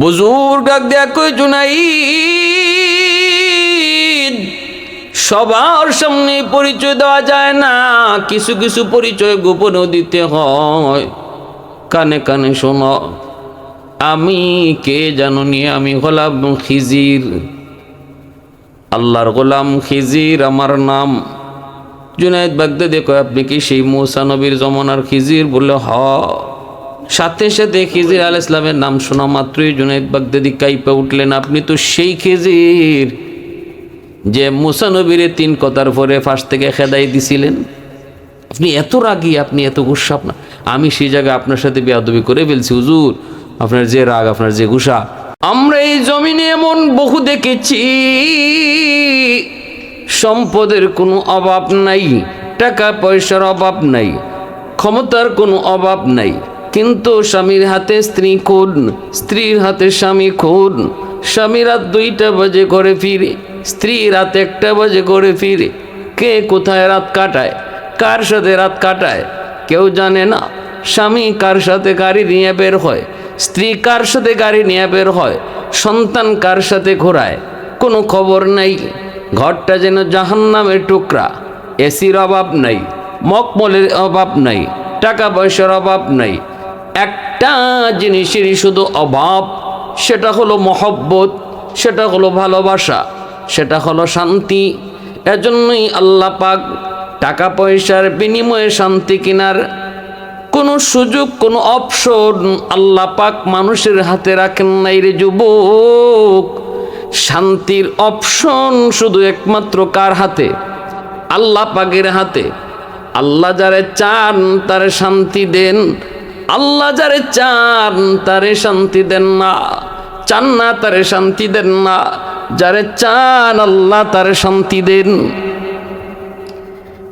বুজুর ডাক দেয়া কই জুনাই সবার সামনে পরিচয় দেওয়া যায় না, কিছু কিছু পরিচয় গোপনেও দিতে হয়। কানে কানে শোনো, আমি কে জানো আমি হলাম খিজির। আল্লাহর গোলাম খিজির, আমার নাম। জুনায়দ বাগদাদে কয়, আপনি কি সেই মৌসা নবীর জমানার খিজির বললে হ? সাথে সাথে খিজির আল ইসলামের নাম শোনা মাত্রই জুনাইদ বাগদাদি কাইপা উঠলেন, আপনি তো সেই খিজির যে মুসা নবীর তিন কথার পরে ফাঁস থেকে খেদাই দিছিলেন। আপনি এত রাগী, আপনি এত গুসা, আপনা আমি সেই জায়গায় আপনার সাথে বেয়াদবি করে ফেলছি, হুজুর। আপনার যে রাগ, আপনার যে গুসা, আমরা এই জমিনে এমন বহু দেখেছি। সম্পদের কোনো অভাব নাই টাকা পয়সার অভাব নাই, ক্ষমতার কোনো অভাব নাই। কিন্তু স্বামীর হাতে স্ত্রী খুন, স্ত্রীর হাতে স্বামী খুন। স্বামী রাত দুইটা বাজে করে ফিরে, স্ত্রী রাত একটা বাজে করে ফিরে। কে কোথায় রাত কাটায়, কার সাথে রাত কাটায়, কেউ জানে না। স্বামী কার সাথে গাড়ি নিয়ে বের হয়, স্ত্রী কার সাথে গাড়ি নিয়ে বের হয়, সন্তান কার সাথে ঘোরায়, কোনো খবর নাই। ঘরটা যেন জাহান্নামের টুকরা, এসির অভাব নাই, মকমলের অভাব নাই, টাকা পয়সার অভাব নাই একটা জিনিসেরই শুধু অভাব, সেটা হলো মহব্বত, সেটা হলো ভালোবাসা, সেটা হলো শান্তি। এজন্যই আল্লাহ পাক টাকা পয়সার বিনিময়ে শান্তি কেনার কোনো সুযোগ, কোনো অপশন আল্লাহ পাক মানুষের হাতে রাখেন নাই রে যুবক। শান্তির অপশন শুধু একমাত্র কার হাতে? আল্লাহ পাকের হাতে। আল্লাহ যারে চান তারে শান্তি দেন। আল্লাহ যারে চান, তারে শান্তি দেন না। চান না, তারে শান্তি দেন না। যারে চান, আল্লাহ তারে শান্তি দেন।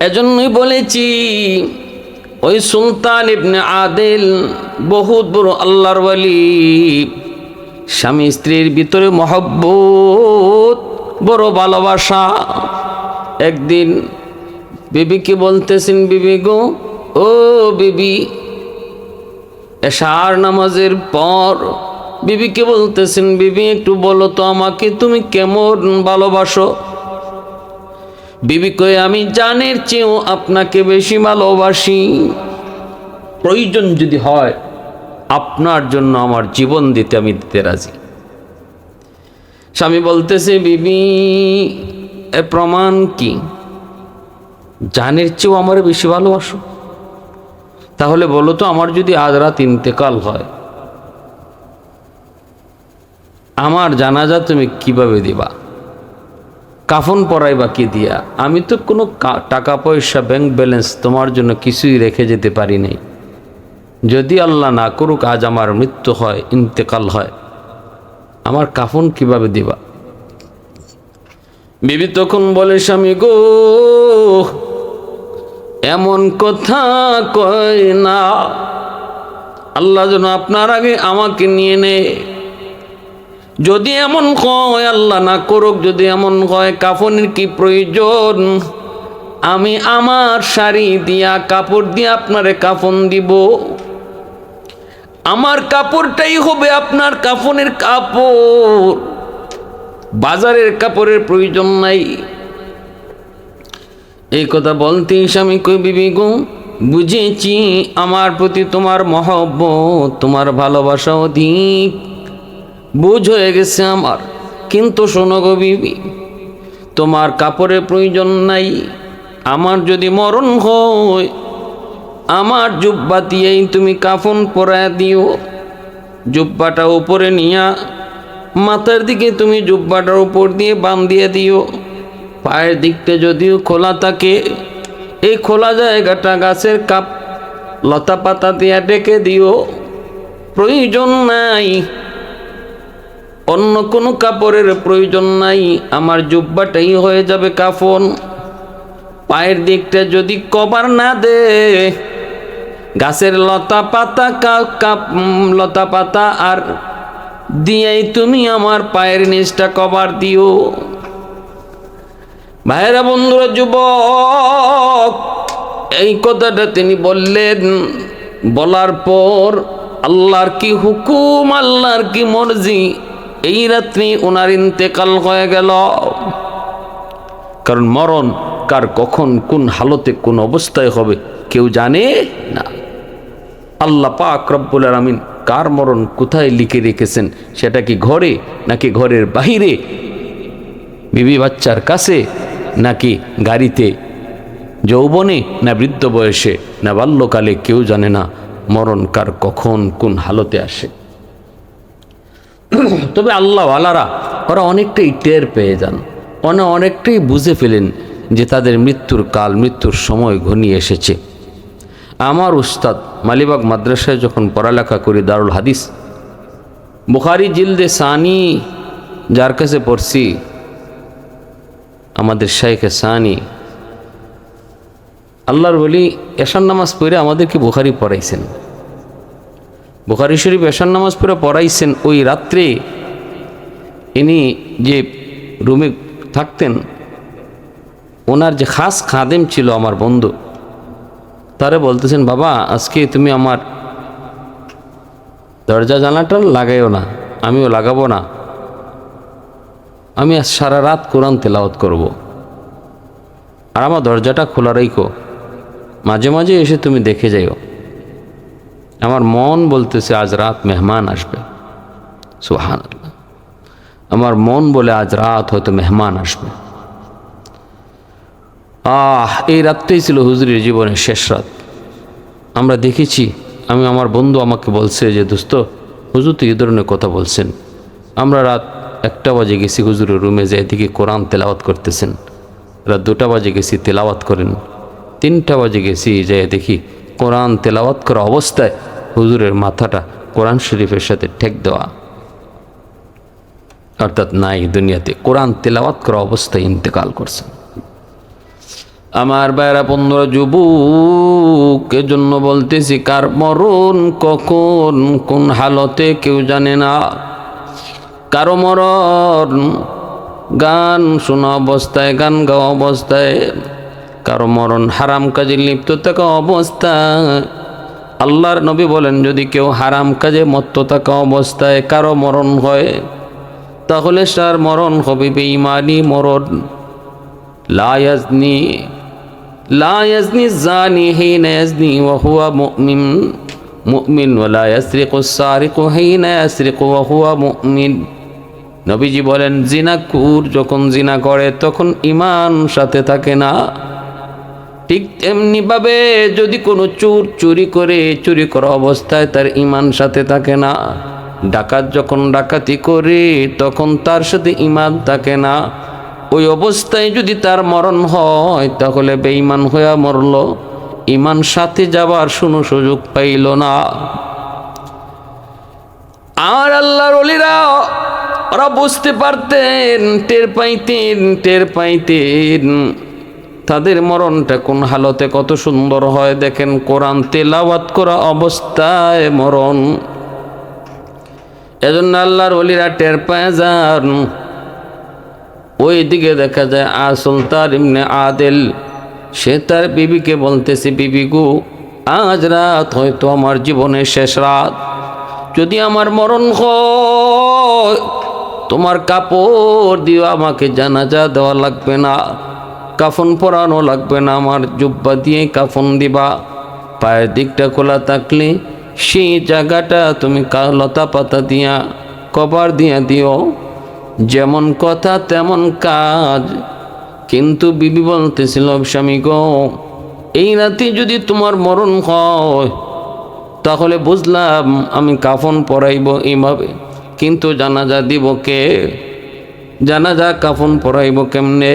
এজন্যই বলেছি, ওই সুলতান ইবনে আদেল বহুত বড় আল্লাহর ওয়ালি। স্বামী স্ত্রীর ভিতরে মহব্বত, বড় ভালোবাসা। একদিন বিবিকে বলতেছেন, বিবি গো, ও বিবি এশার নামাজের পর বিবিকে বলতেছেন, বিবি, একটু বলো তো আমাকে, তুমি কেমন ভালোবাসো? বিবি কয়ে, আমি জানের চেয়েও আপনাকে বেশি ভালোবাসি। প্রয়োজন যদি হয়, আপনার জন্য আমার জীবন দিতে আমি দিতে রাজি। স্বামী বলতেছে, বিবি, এ প্রমাণ কি? জানের চেয়েও আমার বেশি ভালোবাসো? তাহলে বলো তো, আমার যদি আজ রাত ইন্তেকাল হয়, আমার জানাজা তুমি কীভাবে দিবা? কাফন পরাই বা কি দিয়া? আমি তো কোনো টাকা পয়সা ব্যাংক ব্যালেন্স তোমার জন্য কিছুই রেখে যেতে পারি নাই। যদি আল্লাহ না করুক, আজ আমার মৃত্যু হয়, ইন্তেকাল হয়, আমার কাফন কীভাবে দিবা? বিবি তখন বলে, স্বামী গো এমন কথা কয় না। আল্লাহ যেন আপনার আগে আমাকে নিয়ে নেয়। যদি এমন কয় আল্লাহ না করুক, যদি এমন কয় কাফনের কি প্রয়োজন? আমি আমার শাড়ি দিয়া, কাপড় দিয়ে আপনারে কাফন দিব। আমার কাপড়টাই হবে আপনার কাফনের কাপড়। বাজারের কাপড়ের প্রয়োজন নাই। এই কথা বলতেই স্বামী কই, বিবি বুঝেছি আমার প্রতি তোমার মহব্বত, তোমার ভালোবাসা অধিক। বুঝ হয়ে গেছে আমার। কিন্তু শোনো বিবি, তোমার কাপড়ের প্রয়োজন নাই। আমার যদি মরণ হয়, আমার জুব্বা দিয়েই তুমি কাফন পরায় দিও। জুব্বাটা উপরে নিয়া, মাথার দিকে তুমি জুব্বাটার উপর দিয়ে বান দিয়ে দিও। পায়ের দিকটা যদিও খোলা থাকে, এই খোলা জায়গাটা গাছের কাপ, লতা পাতা দিয়ে ডেকে দিও। প্রয়োজন নাই। অন্য কোনো কাপড়ের প্রয়োজন নাই। আমার জুব্বাটাই হয়ে যাবে কাফন। পায়ের দিকটা যদি কভার না দে, গাছের লতা পাতা কাপ, লতা পাতা আর দিয়েই তুমি আমার পায়ের নিচটা কভার দিও। ভাইরা বন্ধুরা, যুবক, এই কথাটা তিনি বললেন। বলার পর আল্লাহর কি হুকুম, আল্লাহর কি মর্জি, এই রাত্রি ওনার ইন্তেকাল হয়ে গেল। কারণ মরণ কার কখন, কোন হালতে, কোন অবস্থায় হবে, কেউ জানে না। আল্লাহ পাক রব্বুল আলমিন কার মরণ কোথায় লিখে রেখেছেন, সেটা কি ঘরে নাকি ঘরের বাহিরে? বিবি বাচ্চার কাছে নাকি গাড়িতে? যৌবনে না বৃদ্ধ বয়সে, না বাল্যকালে কেউ জানে না মরণ কার কখন কোন হালতে আসে। তবে আল্লাহ আলারা ওরা অনেকটাই টের পেয়ে যান। ওনা অনেকটাই বুঝে ফেলেন যে তাদের মৃত্যুর কাল, মৃত্যুর সময় ঘনিয়ে এসেছে। আমার উস্তাদ মালিবাগ মাদ্রাসায় যখন পড়ালেখা করি দারুল হাদিস, বুখারি জিলদে সানি যার কাছে পড়ছি আমাদের শাইখে সানি, আল্লাহর বলি এশান নামাজ পড়ে আমাদেরকে বুখারি পড়াইছেন। বুখারি শরীফ এশান নামাজ পড়ে পড়াইছেন ওই রাত্রে ইনি যে রুমে থাকতেন, ওনার যে খাস খাদেম ছিল আমার বন্ধু, তারে বলতেছেন, বাবা, আজকে তুমি আমার দরজা জানাটা লাগাইও না, আমিও লাগাবো না। আমি আজ সারা রাত কোরআন তেলাওয়াত করব। আর আমার দরজাটা খোলা রাইকো মাঝে মাঝে এসে তুমি দেখে যাইও। আমার মন বলতেছে, আজ রাত মেহমান আসবে। সুহান আমার মন বলে, আজ রাত হয়তো মেহমান আসবে। আহ, এই রাতটাই ছিল হুজুরের জীবনের শেষ রাত। আমরা দেখেছি, আমি, আমার বন্ধু আমাকে বলছে যে, দোস্ত, হুজুর তো এই ধরনের কথা বলছেন। আমরা রাত একটা বাজে গেছি হুজুরের রুমে যে এদিকে কোরআন তেলাওয়াত করতেছেন। রাত দুটা বাজে গেছি তেলাওয়াত করেন। তিনটা বাজে গেছি যে দেখি কোরআন তেলাওয়াত করা অবস্থায় হুজুরের মাথাটা কোরআন শরীফের সাথে ঠেক দেওয়া। অর্থাৎ নাই দুনিয়াতে। কোরআন তেলাওয়াত করা অবস্থায় ইন্তেকাল করছেন। আমার বাইরা পনেরো যুবকের জন্য বলতেছি, কার মরণ কখন, কোন হালতে কেউ জানে না। কারও মরণ গান শোনা অবস্থায়, গান গাওয়া অবস্থায়, কারও মরণ হারাম কাজে লিপ্ত থাকা অবস্থায়। আল্লাহর নবী বলেন, যদি কেউ হারাম কাজে মত্ত থাকা অবস্থায় কারও মরণ হয়, তাহলে তার মরণ হবে বেঈমানি মরণ। লায়াজনি লায়াজনি জানি হিনা ইয়াজনি ওয়া হুয়া মুমিন মুমিন ওয়ালা ইয়াসরিকু সারিকু হিনা ইয়াসরিকু ওয়া হুয়া মুমিন। নবীজি বলেন জিনাকুর যখন জিনা করে, তখন ইমান সাথে থাকে না। ঠিক এমনিভাবে যদি কোনো চোর চুরি করে, চুরি করা অবস্থায় তার ইমান সাথে থাকে না। ডাকাত যখন ডাকাতি করে, তখন তার সাথে ইমান থাকে না। ওই অবস্থায় যদি তার মরণ হয়, তাহলে বেঈমান হইয়া মরল। ইমান সাথে যাবার শুনো সুযোগ পাইল না। আর আল্লাহর অলিরা ওরা বুঝতে পারতেন, টের পাইতেন টের পাইতেন। তাদের মরণটা কোন হালতে কত সুন্দর হয় দেখেন, কোরআন তেলাওয়াত করা অবস্থায় মরণ। এজন্য আল্লাহর অলিরা টের পায় যান। ওই দিকে দেখা যায় আসল তার ইমনে আদেল, সে তার বিবিকে বলতেছে, বিবি গু, আজ রাত হয়তো আমার জীবনের শেষ রাত। যদি আমার মরণ হয় তোমার কাপড় দিও, আমাকে জানাজা দেওয়া লাগবে না। কাফন পরানো লাগবে না, আমার জুব্বা দিয়ে কাফন দিবা। পায়ের দিকটা খোলা থাকলে সেই জায়গাটা তুমি লতা পাতা দিয়া, কভার দিয়া দিও। যেমন কথা, তেমন কাজ। কিন্তু বিবি বলতেছিল, স্বামী গো, এই রাতে যদি তোমার মরণ হয়, তাহলে বুঝলাম আমি কাফন পরাইব এইভাবে। কিন্তু জানাজা দিব কে? জানাজা কাফন পরাইব কেমনে?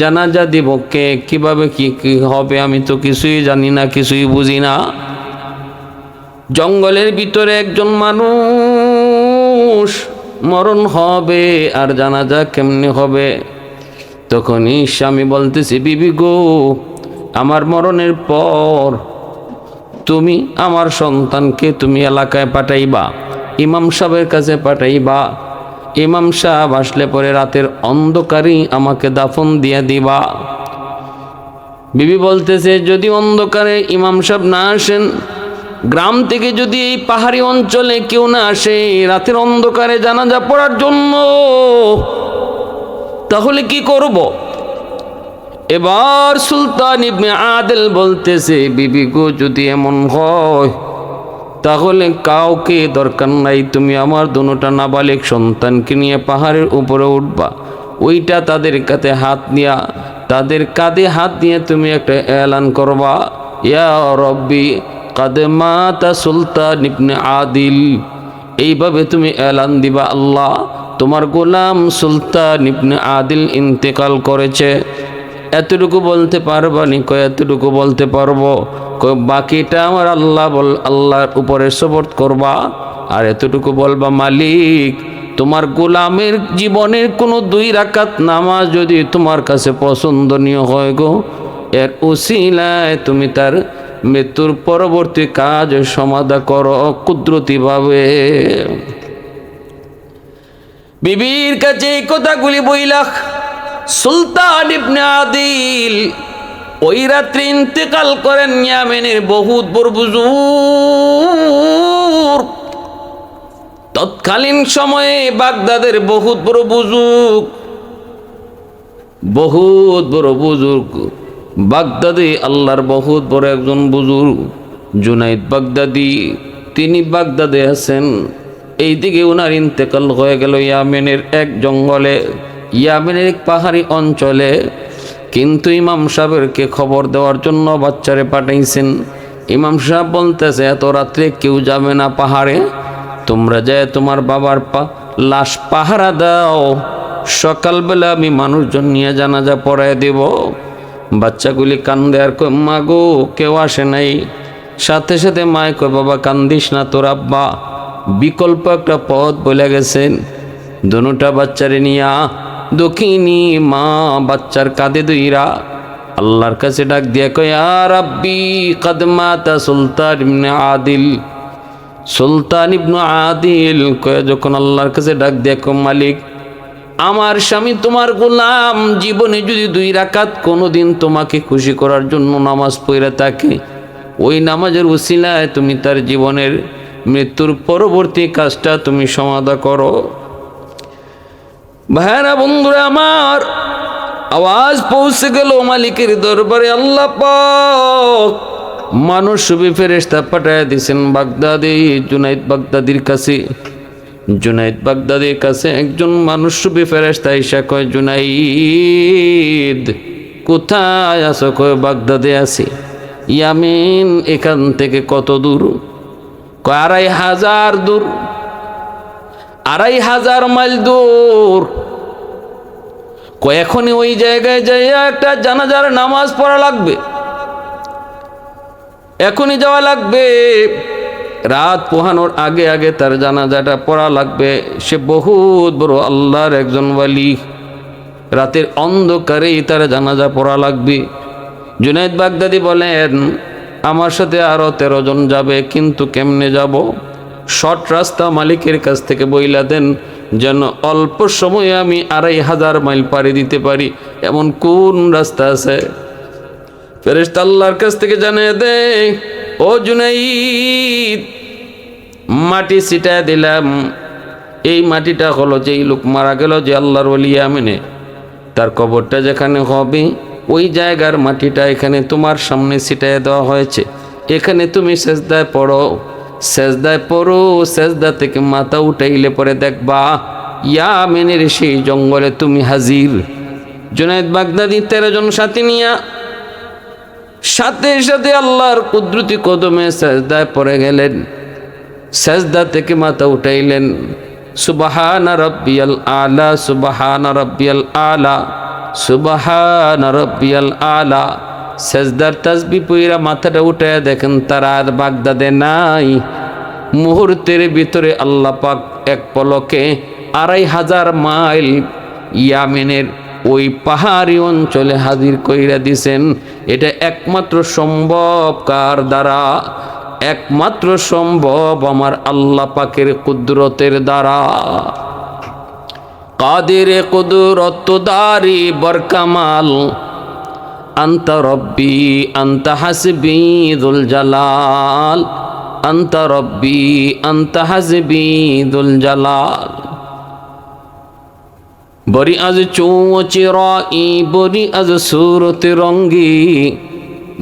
জানাজা দিব কে? কীভাবে কি কি হবে? আমি তো কিছুই জানি না, কিছুই বুঝি না। জঙ্গলের ভিতরে একজন মানুষ মরণ হবে আর জানাজা কেমনে হবে? তখনই স্বামী বলতেছি, বিবি গো, আমার মরণের পর তুমি আমার সন্তানকে তুমি এলাকায় পাঠাইবা। ইমাম সাহেবের কাছে পাঠাইবা। ইমাম সাহেব আসলে পরে রাতের অন্ধকারেই আমাকে দাফন দিয়ে দিবা। বিবি বলতেছে, যদি অন্ধকারে ইমাম সাহেব না আসেন, গ্রাম থেকে যদি এই পাহাড়ি অঞ্চলে কেউ না আসে, রাতের অন্ধকারে জানাজা পড়ার জন্য, তাহলে কি করব? এবার সুলতান ইবনে আদেল বলতেছে, বিবি গো, যদি এমন হয় তাহলে কাউকে দরকার নাই, তুমি আমার দুটা নাবালিক সন্তানকে নিয়ে পাহাড়ের উপরে উঠবা। ওইটা তাদের কাছে হাত নিয়া তাদের কাঁধে হাত নিয়ে তুমি একটা এলান করবা। ইয়া রব্বি, কাদে মাতা সুলতান ইবনে আদিল। এইভাবে তুমি এলান দিবা আল্লাহ। তোমার গোলাম সুলতান ইবনে আদিল ইন্তেকাল করেছে। এতটুকু বলতে পারবা নি? কয়, এতটুকু বলতে পারব? বাকিটা আমার আল্লাহ বল, আল্লাহর উপরে সবর্ত করবা। আর এতটুকু বলবা, মালিক, তোমার গোলামের জীবনের কোনো দুই রাকাত নামাজ যদি তোমার কাছে পছন্দনীয় হয় গো, এর উসিলায় তুমি তার মৃত্যুর পরবর্তী কাজ সমাধা করো কুদরতিভাবে। বিবির কাছে এই কথাগুলি বইলাখ। সুলতান ইবনে আদিল ওই রাত্রি ইন্তেকাল করেন ইয়ামেনের বহুত বড় বুজুর তৎকালীন সময়ে বাগদাদের বহুত বড় বুজুর্গ বহুত বড় বুজুর্গ বাগদাদি আল্লাহর বহুত বড় একজন বুজুর্গ জুনাইদ বাগদাদি। তিনি বাগদাদে আছেন। এইদিকে ওনার ইন্তেকাল হয়ে গেল ইয়ামেনের এক জঙ্গলে। ইয়ামেনের পাহাড়ি অঞ্চলে কিন্তু ইমাম সাহেবকে খবর দেওয়ার জন্য বাচ্চারে পাঠাইছেন। ইমাম সাহেব বলতেছে, এত রাত্রে কেউ যাবে না পাহাড়ে। তোমরা যায় তোমার বাবার পা, লাশ পাহারা দাও। সকালবেলা আমি মানুষজন নিয়ে জানাজা পড়ায় দেব। বাচ্চাগুলি কান্দে আর কই মা গো, কেউ আসে নাই। সাথে সাথে মায় কয়, বাবা, কান্দিস না তোর আব্বা। বিকল্প একটা পথ বলে গেছেন। দুটা বাচ্চারে নিয়া দক্ষিণী মা, বাচ্চার কাঁদে দুইরা আল্লাহর কাছে ডাক দিয়া কয় আর আব্বি কদমাতা সুলতান ইবনে আদিল। সুলতান ইবনু আদিল কয়ে, যখন আল্লাহর কাছে ডাক দিয়া কয়, মালিক, আমার স্বামী তোমার গোলাম, জীবনে যদি দুই রাকাত কোনোদিন তোমাকে খুশি করার জন্য নামাজ পড়ে থাকে, ওই নামাজের উসিলায় তুমি তার জীবনের মৃত্যুর পরবর্তী কাজটা তুমি সমাধা করো। ভাইরা, বন্ধুরা আমার, আওয়াজ পৌঁছে গেল মালিকের দরবারে, আল্লাহ পাক মানুষ সুবি ফেরেস্তা পাঠায় দিয়েছেন বাগদাদি, জুনাইদ বাগদাদির কাছে। জুনাইদ বাগদাদির কাছে একজন মানুষ সুবি ফেরেস্তা ইসা কয়, জুনাইদ, কোথায় আছো? কয়, বাগদাদে আছি। ইয়ামিন এখান থেকে কত দূর? কয়, আড়াই হাজার দূর। আড়াই হাজার মাইল দূর। এখনই ওই জায়গায় যাইয়া একটা জানাজার নামাজ পড়া লাগবে। এখনই যাওয়া লাগবে। রাত পোহানোর আগে আগে তার জানাজাটা পড়া লাগবে। সে বহুত বড় আল্লাহর একজন ওয়ালি। রাতের অন্ধকারেই তার জানাজা পড়া লাগবে। জুনাইদ বাগদাদি বলেন, আমার সাথে আরও তেরো জন যাবে, কিন্তু কেমনে যাব? শর্ট রাস্তা মালিকের কাছ থেকে বইলা দেন, যেন অল্প সময়ে আমি আড়াই হাজার মাইল পাড়ি দিতে পারি, এমন কোন রাস্তা আছে? ফেরেস্তা কাছ থেকে জানিয়ে দে, ও জুনাইদ, মাটি ছিটায় দিলাম। এই মাটিটা হলো যেই লোক মারা গেল যে আল্লাহর ওলিয়া মেনে তার কবরটা যেখানে হবে, ওই জায়গার মাটিটা এখানে তোমার সামনে ছিটায় দেওয়া হয়েছে। এখানে তুমি সেজদায় পড়ো। সেজদায় পড়ো, সেজদা থেকে মাথা উঠাইলে পরে দেখবা, ইয়া মেনের সেই জঙ্গলে তুমি হাজির। জুনাইদ বাগদাদি, তেরো জন সাথে নিয়া সাথে সাথে আল্লাহর কুদরতি কদমে সেজদায় পড়ে গেলেন। সেজদা থেকে মাথা উঠাইলেন, সুবাহান রব্বিয়াল আলা, সুবাহান রব্বিয়াল আলা, সুবাহান রব্বিয়াল আলা। সেজদার তাসবি পুইরা মাথাটা উঠে দেখেন, তারা আর বাগদাদে নাই। মুহূর্তের ভিতরে আল্লাহ পাক এক পলকে আড়াই হাজার মাইল ইয়ামেনের ওই পাহাড়ি অঞ্চলে হাজির কইরা দিছেন, এটা একমাত্র সম্ভব কার দ্বারা? একমাত্র সম্ভব আমার আল্লাহ পাকের কুদরতের দ্বারা। কাদের কুদরত দারি বরকামাল আন্তা রব্বি আন্তা হাসবি দুল জালাল। আন্তা রব্বি আন্তা হাসবি দুল বরি আজ চৌ বরি আজ সুরত রঙ্গি।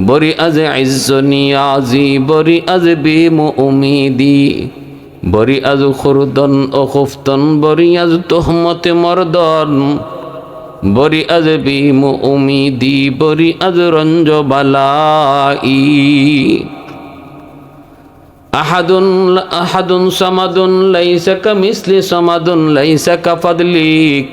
বরি আজ ইজ্জ বরি আজ বিম উমিদি। বরি আজ খুরদন ও খুফতন, বরি আজ তোহমতে মরদন। বরি আজ বেম উমিদি বরি আজ রঞ্জ বালাই أحد أحد صمد ليس كمثل صمد ليس كفضلك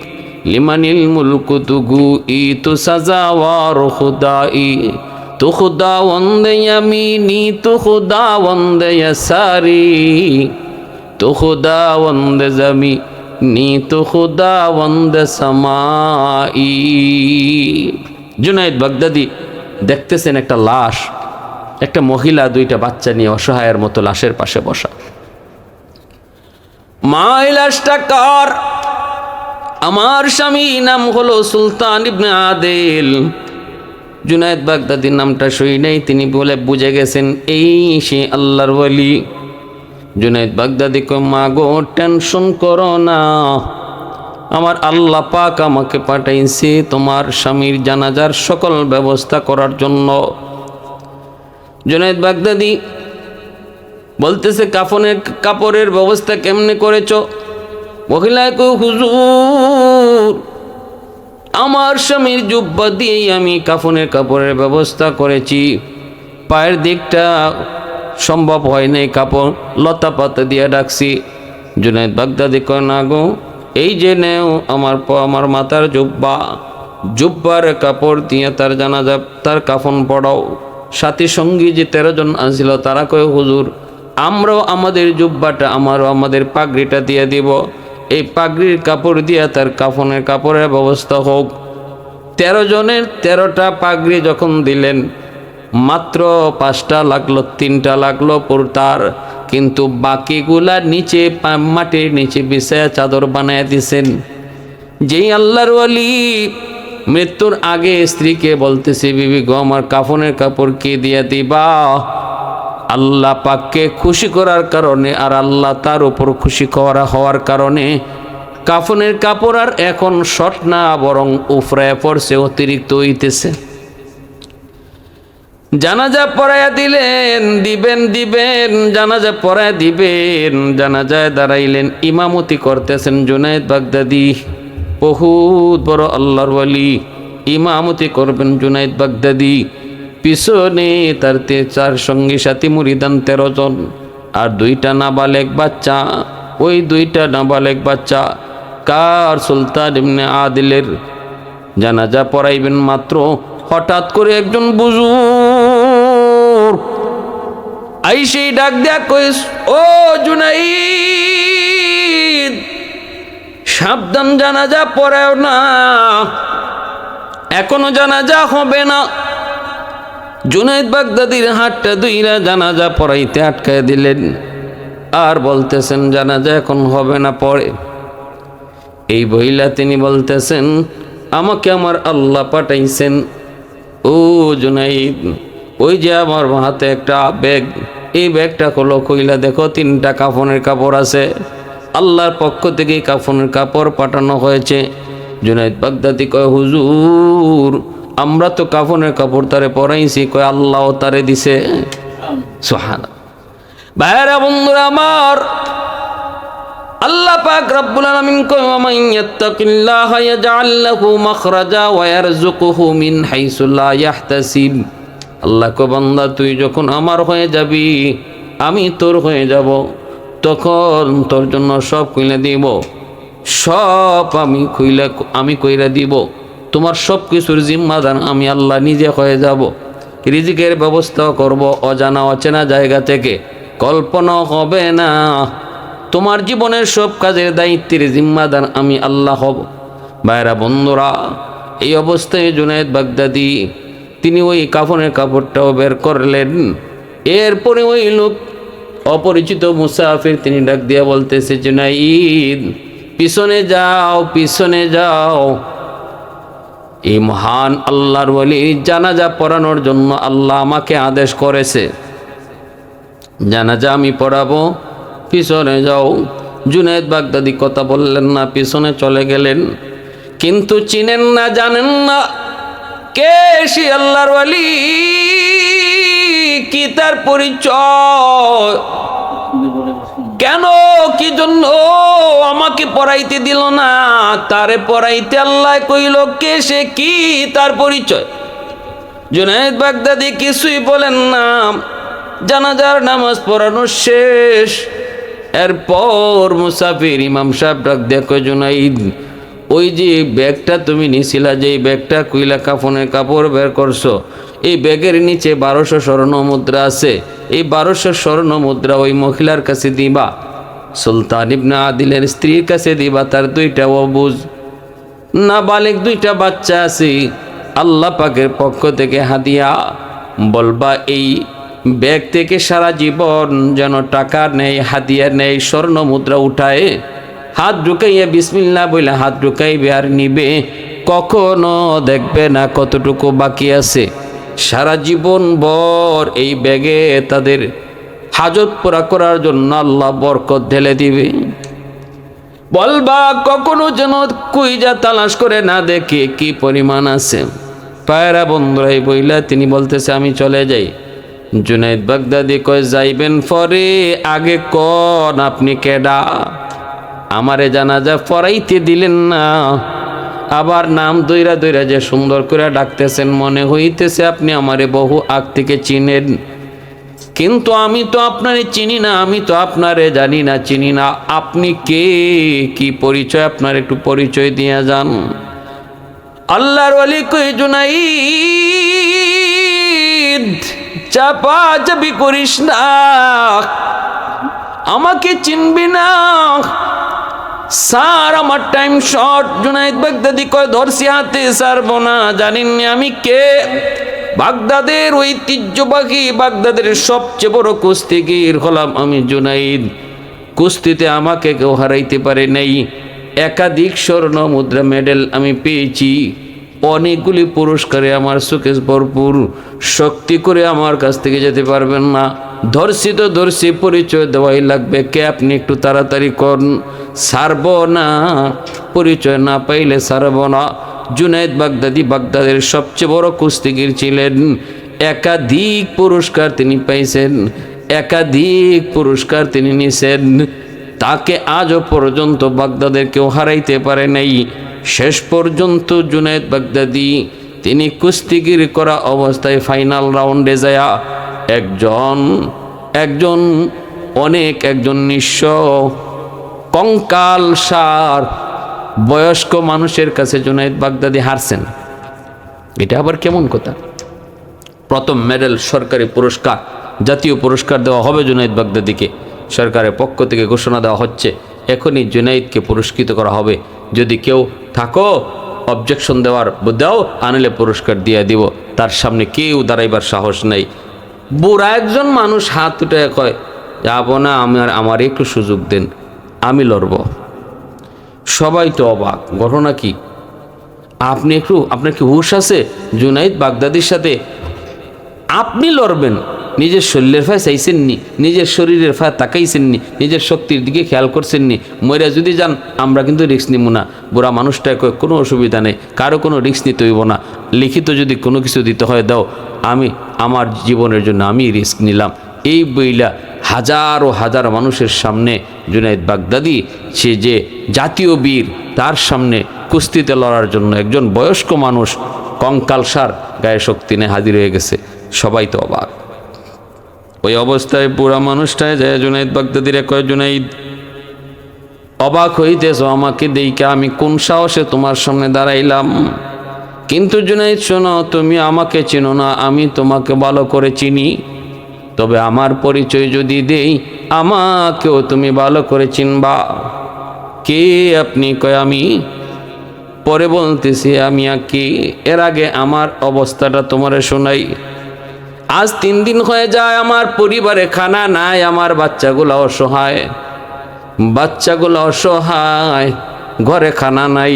لمن الملك تقوي تسزاوار خدائي تخدا وند يميني تخدا وند يساري تخدا وند নিত খুদা বন্দ সামাই জুনাইদ বাগদাদি দেখতেছেন একটা লাশ, একটা মহিলা দুইটা বাচ্চা নিয়ে অসহায়ের মতো লাশের পাশে বসা। মা, এই লাশটা কার? আমার স্বামী নাম হলো সুলতান ইবনে আদেল। জুনায়দ বাগদাদির নামটা শুই নাই, তিনি বলে বুঝে গেছেন, এই সে আল্লাহর ওয়ালি। জুনায়দ বাগদাদি কো মা গো টেনশন করো না। আমার আল্লাহ পাক আমাকে পাঠাইছে তোমার স্বামীর জানাজার সকল ব্যবস্থা করার জন্য। জুনাইদ, বাগদাদি বলতেছে, কাফনের কাপড়ের ব্যবস্থা কেমনে করেছ? মহিলায় কো হুজুর, আমার স্বামীর জুব্বা দিয়েই আমি কাফনের কাপড়ের ব্যবস্থা করেছি। পায়ের দিকটা সম্ভব হয় নাই কাপড় লতা পাতা দিয়ে ডাকছি। জুনায়দ বাগদাদি কয়, না গো, এই যে নেও আমার আমার মাথার জুব্বা। জুব্বার কাপড় দিয়ে তার জানাজা, তার কাফন পড়াও। সাথী সঙ্গী যে তেরো জন আসছিল তারা কয়, হুজুর, আমরাও আমাদের জুব্বাটা, আমারও আমাদের পাগড়িটা দিয়ে দিব। এই পাগড়ির কাপড় দিয়ে তার কাফনের কাপড়ের ব্যবস্থা হোক। তেরো জনের তেরোটা পাগড়ি যখন দিলেন মাত্র পাঁচটা লাগল, তিনটা লাগল পুরতার। কিন্তু বাকিগুলা নিচে মাটির নিচে বিছায়া চাদর বানায় দিছেন। যেই আল্লাহর ওয়ালি মৃত্যুর আগে স্ত্রীকে বলতেছে, বিবি গো, আমার কাফনের কাপড় কে দিয়ে দিবা? আল্লাহ পাককে খুশি করার কারণে আর আল্লাহ তার উপর খুশি করা হওয়ার কারণে কাফনের কাপড় আর এখন শর্ট না, বরং উফরায় পড়ছে, অতিরিক্ত হইতেছে। জানাজা পড়াইয়া দিলেন, দিবেন দিবেন, জানাজা পড়ায় দিবেন, জানাজায় দাঁড়াইলেন, ইমামতি করতেছেন জুনায়েদ বাগদাদি, বহুত বড় আল্লাহর ওয়ালি, ইমামতি করবেন জুনায়েদ বাগদাদি, পিছনে তার তে চার সঙ্গী সাথী মুরিদান তেরো জন, আর দুইটা নাবালেক বাচ্চা, ওই দুইটা নাবালেক বাচ্চা, কার সুলতান ইবনে আদিলের জানাজা পড়াইবেন মাত্র হঠাৎ করে একজন বুজুর আই সেই ডাক দেয়া কইস, ও জুনাই সাবধান জানাজা পড়াও না, এখনও জানাজা হবে না। জুনাইদ বাগদাদির হাটটা দুইরা জানাজা পড়াইতে আটকায় দিলেন। আর বলতেছেন, জানাজা এখন হবে না, পড়ে। এই বইলা তিনি বলতেছেন, আমাকে আমার আল্লাহ পাঠাইছেন। ও জুনাইদ, ওই যে আমার হাতে একটা ব্যাগ, এই ব্যাগটা হলো কইলা দেখো তিনটা কাফনের কাপড় আছে। আল্লাহর পক্ষ থেকে কাফনের কাপড় পাঠানো হয়েছে। জুনাইদ বাগদাদি কয়, হুজুর, আমরা তো কাফনের কাপড় তারে পরাইছি, কয় আল্লাহ তারে দিছে। সোহানা ভাইরা বন্ধুরা আমার আল্লাহ পাক রব্বুল আলামিন কয়, ওয়া মান ইয়াত্তাকিল্লাহ ইয়াজআল লাহু মাখরাজা ওয়া ইয়ারযুকুহু মিন হাইসু লা ইয়াহতাসিব। আল্লাহ কো বান্দা, তুই যখন আমার হয়ে যাবি, আমি তোর হয়ে যাব। তখন তোর জন্য সব কইলা দিব। সব আমি কইলা আমি কইরা দিব। তোমার সব কিছুর জিম্মাদার আমি আল্লাহ নিজে হয়ে যাব। রিজিকের ব্যবস্থা করব অজানা অচেনা জায়গা থেকে। কল্পনা হবে না। তোমার জীবনের সব কাজের দায়িত্বের জিম্মাদার আমি আল্লাহ হব। ভাইরা, বন্ধুরা, এই অবস্থায় জুনায়েদ বাগদাদি, তিনি ওই কাফনের কাপড়টাও বের করলেন। এরপরে ওই লোক অপরিচিত মুসাফির তিনি ডাক দিয়া বলতেছে, জুনাইদ, পিছনে যাও পিছনে যাও। এই মহান আল্লাহর ওলি জানাজা পড়ানোর জন্য আল্লাহ আমাকে আদেশ করেছে। জানাজা আমি পড়াবো পিছনে যাও। জুনায়দ বাগদাদি কথা বললেন না, পিছনে চলে গেলেন। কিন্তু চিনেন না, জানেন না কে সে আল্লাহর ওয়ালি? কি তার পরিচয়? কেন কি জন্য আমাকে পড়াইতে দিল না? তারে পড়াইতে আল্লাহ কইল, কে সে কি তার পরিচয়? জুনায়দ বাগদাদি কিছুই বলেন না। জানাজার নামাজ পড়ানো শেষ। এরপর মুসাফির ইমাম সাহেব ডাক দেখো জুনাইদ, ওই যে ব্যাগটা তুমি নিছিলা, যে ব্যাগটা কুইলা কাফনের কাপড় বের করছ, এই ব্যাগের নিচে বারোশো স্বর্ণ মুদ্রা আছে, এই বারোশো স্বর্ণ মুদ্রা ওই মহিলার কাছে দিবা, সুলতান ইবনা আদিলের স্ত্রীর কাছে দিবা, তার দুইটা অবুজ না বালেক দুইটা বাচ্চা আছে, আল্লাহ পাকের পক্ষ থেকে হাদিয়া, বলবা, এই ব্যাগ থেকে সারা জীবন যেন টাকা নেই হাদিয়া নেই, স্বর্ণ মুদ্রা উঠায়। হাত ঢুকাইয়া বিসমিল্লা বলে হাত ঢুকাইবে আর নিবে। কখনো দেখবে না কতটুকু বাকি আছে। সারা জীবন বর এই ব্যাগে তাদের হাজত পুরা করার জন্য আল্লাহ বরকত ঢেলে দিবে। বলবা, কখনো যেন কুইজা তালাশ করে না দেখে কি পরিমাণ আছে। পায়রা বন্ধুরাই বইলা তিনি বলতেছে, আমি চলে যাই। জুনাইদ বাগদাদি কয়, যাইবেন পরে? আগে কন আপনি কেডা? আমারে জানাজা পড়াইতে দিলেন না। আবার নাম দইরা দইরা যে সুন্দর করে ডাকতেছেন, মনে হইতেছে আপনি আমারে বহু আগ থেকে চিনেন। কিন্তু আমি তো আপনারে চিনি না, আমি তো আপনারে জানি না, চিনি না। আপনি কে? কি পরিচয়? আপনার একটু পরিচয় দিয়ে যান। আল্লাহর ওয়ালি কই জুনাইদ চাপা চাপি করিস না। আমাকে চিনবি না। স্যার, আমার টাইম শর্ট জুনাইদ বাগদাদি কয়, ধরছি হাতে সারবো না জানিনি আমি কে? বাগদাদের ঐতিহ্যবাহী, বাগদাদের সবচেয়ে বড় কুস্তিগির হলাম আমি জুনাইদ। কুস্তিতে আমাকে কেউ হারাইতে পারে নাই। একাধিক স্বর্ণ মুদ্রা মেডেল আমি পেয়েছি। অনেকগুলি পুরস্কারে আমার সুকেশ ভরপুর শক্তি করে আমার কাছ থেকে যেতে পারবেন না। ধর্ষি তো ধর্ষি পরিচয় দেওয়াই লাগবে। কে আপনি একটু তাড়াতাড়ি কর সারব না। পরিচয় না পাইলে সারব না। জুনাইদ বাগদাদি বাগদাদের সবচেয়ে বড় কুস্তিগির ছিলেন। একাধিক পুরস্কার তিনি পাইছেন। একাধিক পুরস্কার তিনি নিছেন। তাকে আজও পর্যন্ত বাগদাদের কেউ হারাইতে পারে নাই। শেষ পর্যন্ত জুনায়দ বাগদাদি, তিনি কুস্তিগির করা অবস্থায় ফাইনাল রাউন্ডে যায় একজন একজন অনেক, একজন নিঃস্ব, কঙ্কাল সার বয়স্ক মানুষের কাছে জুনায়দ বাগদাদি হারছেন। এটা আবার কেমন কথা? প্রথম মেডেল সরকারি পুরস্কার, জাতীয় পুরস্কার দেওয়া হবে জুনাইদ বাগদাদিকে। সরকারের পক্ষ থেকে ঘোষণা দেওয়া হচ্ছে, এখনই জুনাইদকে পুরস্কৃত করা হবে। যদি কেউ থাকো অবজেকশন দেওয়ার দাও আনলে পুরস্কার দিয়ে দিব। তার সামনে কেউ দাঁড়াইবার সাহস নেই। বুড়া একজন মানুষ হাত উঠে কয়, যাব না আমার আমার একটু সুযোগ দেন, আমি লড়ব। সবাই তো অবাক। ঘটনা কি? আপনি একটু, আপনার কি হুশ আছে? জুনাইদ বাগদাদির সাথে আপনি লড়বেন? নিজের শরীরের ফায় চাইছেন নি নিজের শরীরের ফায় তাকাইছেন নি নিজের শক্তির দিকে খেয়াল করছেন নি ময়রা যদি যান, আমরা কিন্তু রিস্ক নিব না। বুড়া মানুষটায় কয়, কোনো অসুবিধা নেই, কারও কোনো রিস্ক নিতে হইব না। লিখিত যদি কোনো কিছু দিতে হয়, দাও। আমি, আমার জীবনের জন্য আমি রিস্ক নিলাম। এই বইলা হাজার ও হাজার মানুষের সামনে জুনাইদ বাগদাদি, সে যে জাতীয় বীর, তার সামনে কুস্তিতে লড়ার জন্য একজন বয়স্ক মানুষ, কঙ্কালসার গায়ে শক্তি নিয়ে হাজির হয়ে গেছে। সবাই তো অবাক। ওই অবস্থায় পুরা মানুষটায় যায় জুনাইদ বাগদাদিরে কয়, জুনাইদ, অবাক হইতেছ আমাকে দেইকে আমি কোন সাহসে তোমার সামনে দাঁড়াইলাম? কিন্তু জুনাইদ, শোনো, তুমি আমাকে চিনো না, আমি তোমাকে ভালো করে চিনি। তবে আমার পরিচয় যদি দেই, আমাকেও তুমি ভালো করে চিনবা। কে আপনি? কয়, আমি। পরে বলতেছি, আমি আর কি। এর আগে আমার অবস্থাটা তোমারে শোনাই। আজ তিন দিন হয়ে যায়, আমার পরিবারে খানা নাই, আমার বাচ্চাগুলো অসহায়। বাচ্চাগুলো অসহায়, ঘরে খানা নাই।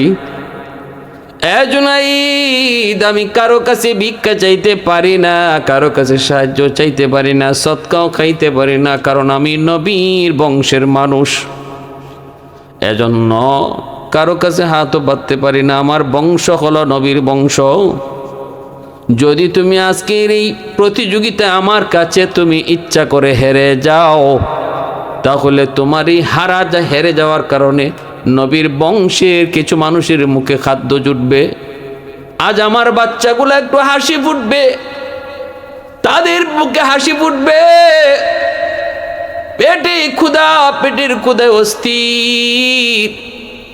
এ জুনাইদ, আমি কারও কাছে ভিক্ষা চাইতে পারি না, কারও কাছে সাহায্য চাইতে পারি না, সৎকাও খাইতে পারি না, কারণ আমি নবীর বংশের মানুষ। এজন্য কারও কাছে হাতও পাততে পারি না, আমার বংশ হলো নবীর বংশ। যদি তুমি আজকের এই প্রতিযোগিতায় আমার কাছে তুমি ইচ্ছা করে হেরে যাও, তাহলে তোমার এই হারা যা হেরে যাওয়ার কারণে নবীর বংশের কিছু মানুষের মুখে খাদ্য জুটবে। আজ আমার বাচ্চাগুলো একটু হাসি ফুটবে, তাদের মুখে হাসি ফুটবে। পেটে ক্ষুধা, পেটের ক্ষুদায় অস্থির।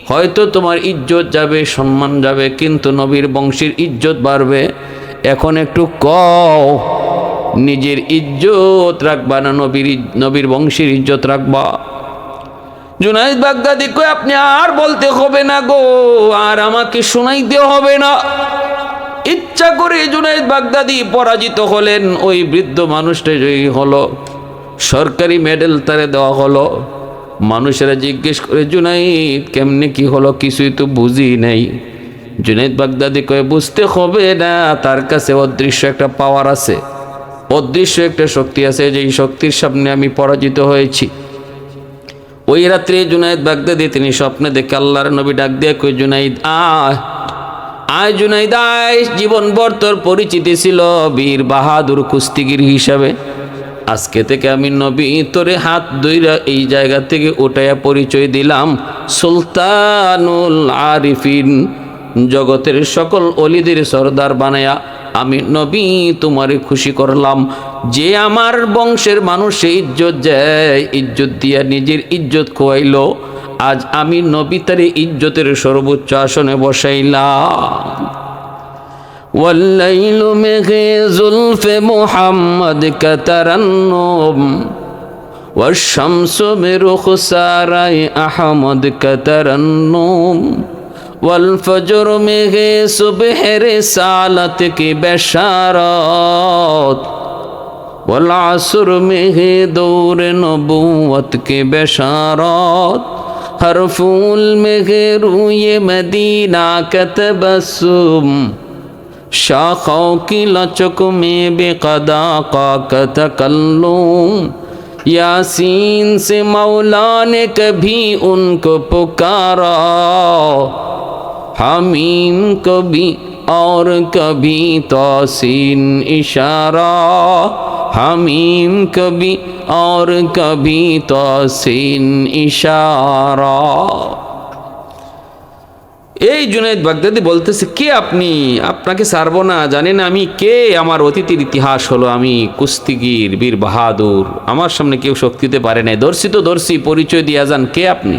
হয়তো তোমার ইজ্জত যাবে, সম্মান যাবে, কিন্তু নবীর বংশের ইজ্জত বাড়বে। এখন একটু কও, নিজের ইজ্জত রাখবা না নবীর নবীর বংশের ইজ্জত রাখবা। জুনাইদ বাগদাদি কই আপনি আর বলতে হবে না গো, আর আমাকে শোনাইতে হবে না। ইচ্ছা করে জুনাইদ বাগদাদি পরাজিত হলেন, ওই বৃদ্ধ মানুষটা জয়ী হলো, সরকারি মেডেল তারে দেওয়া হলো। মানুষেরা জিজ্ঞেস করে, জুনাইদ, কেমনে কি হলো? কিছুই তো বুঝি নাই। জুনাইদ বাগদাদি কয়ে, বুঝতে হবে না, তার কাছে অদৃশ্য একটা পাওয়ার আছে। অদৃশ্য একটা শক্তি আছে যেই শক্তির সামনে আমি পরাজিত হয়েছি। ওই রাত্রে জুনাইদ বাগদাদি, তিনি স্বপ্নে দেখে আল্লাহর নবী ডাক দিয়ে কই জুনাইদ, আয় আয় জুনাইদ, আয়। জীবনভর তোর পরিচিতি ছিল বীর বাহাদুর কুস্তিগির হিসাবে। আজকে থেকে আমি নবী, তোরে হাত দুইরা এই জায়গা থেকে উঠাইয়া পরিচয় দিলাম সুলতানুল আরিফিন। জগতের সকল অলিদের সর্দার বানায়া আমি নবী তোমারে খুশি করলাম যে আমার বংশের মানুষে ইজ্জত যায় ইজ্জত দিয়া নিজের ইজ্জত খোয়াইলো আজ আমি নবী তারে ইজ্জতের সর্বোচ্চ আসনে বসাইলাম والليل مغي زلف محمد كترنم والشمس برخسار أحمد كترنم والفجر میں گے صبح رسالت کی بشارت والعصر میں گے دور نبوت کی بشارات ہر پھول میں گے روئے مدینہ کا شاخوں کی لچک میں بے قدا کا تکلم یاسین سے مولا نے کبھی ان کو پکارا हमीम कभी और कभी तोसीन इशारा हमीम कभी और कभी तोसीन इशारा এই জুনাইদ বাগদাদি বলতেছে কে আপনি আপনাকে ছাড়বো না জানেন আমি কে আমার অতীতের ইতিহাস হলো আমি কুস্তিগির বীর বাহাদুর আমার সামনে কেউ শক্তিতে পারে নাই দর্শি তো দর্শি পরিচয় দিয়া যান কে আপনি